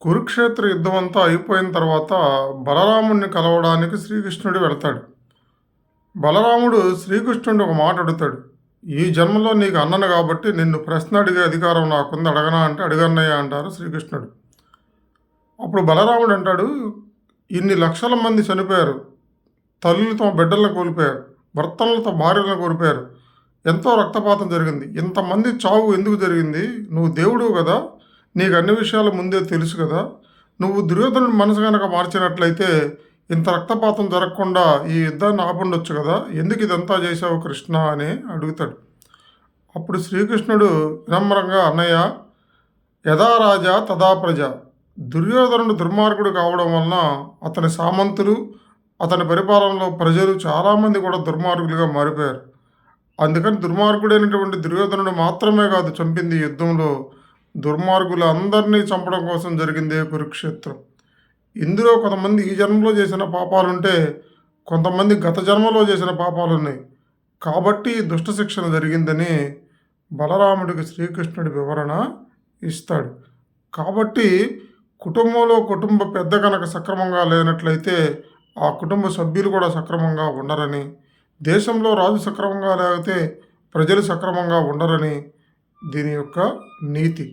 కురుక్షేత్ర యుద్ధం అంతా అయిపోయిన తర్వాత బలరాముడిని కలవడానికి శ్రీకృష్ణుడు వెళ్తాడు. బలరాముడు శ్రీకృష్ణుడు ఒక మాట అడుగుతాడు. ఈ జన్మలో నీకు అన్నను కాబట్టి నిన్ను ప్రశ్న అడిగే అధికారం నాకుంది అడగనా అంటే అడగన్నయ్య అంటారు శ్రీకృష్ణుడు. అప్పుడు బలరాముడు అంటాడు ఇన్ని లక్షల మంది చనిపోయారు. తల్లులు తమ బిడ్డలను కోల్పోయారు. భర్తలను తమ భార్యలను కోల్పోయారు. ఎంతో రక్తపాతం జరిగింది. ఇంతమంది చావు ఎందుకు జరిగింది? నువ్వు దేవుడు కదా. నీకు అన్ని విషయాలు ముందే తెలుసు కదా. నువ్వు దుర్యోధనుడి మనసు కనుక మార్చినట్లయితే ఇంత రక్తపాతం జరగకుండా ఈ యుద్ధాన్ని ఆపుండొచ్చు కదా. ఎందుకు ఇదంతా చేసావు కృష్ణ అని అడుగుతాడు. అప్పుడు శ్రీకృష్ణుడు వినమ్రంగా అన్నయ్య యథా రాజా తదా ప్రజ. దుర్యోధనుడు దుర్మార్గుడు కావడం వలన అతని సామంతులు అతని పరిపాలనలో ప్రజలు చాలామంది కూడా దుర్మార్గులుగా మారిపోయారు. అందుకని దుర్మార్గుడైనటువంటి దుర్యోధనుడు మాత్రమే కాదు చంపింది ఈ యుద్ధంలో దుర్మార్గులు అందరినీ చంపడం కోసం జరిగిందే కురుక్షేత్రం? ఇందులో కొంతమంది ఈ జన్మలో చేసిన పాపాలుంటే కొంతమంది గత జన్మలో చేసిన పాపాలు ఉన్నాయి కాబట్టి దుష్ట శిక్షణ జరిగిందని బలరాముడికి శ్రీకృష్ణుడి వివరణ ఇస్తాడు. కాబట్టి కుటుంబంలో కుటుంబ పెద్ద కనుక సక్రమంగా లేనట్లయితే ఆ కుటుంబ సభ్యులు కూడా సక్రమంగా ఉండరని దేశంలో రాజు సక్రమంగా లేకపోతే ప్రజలు సక్రమంగా ఉండరని దీని యొక్క నీతి.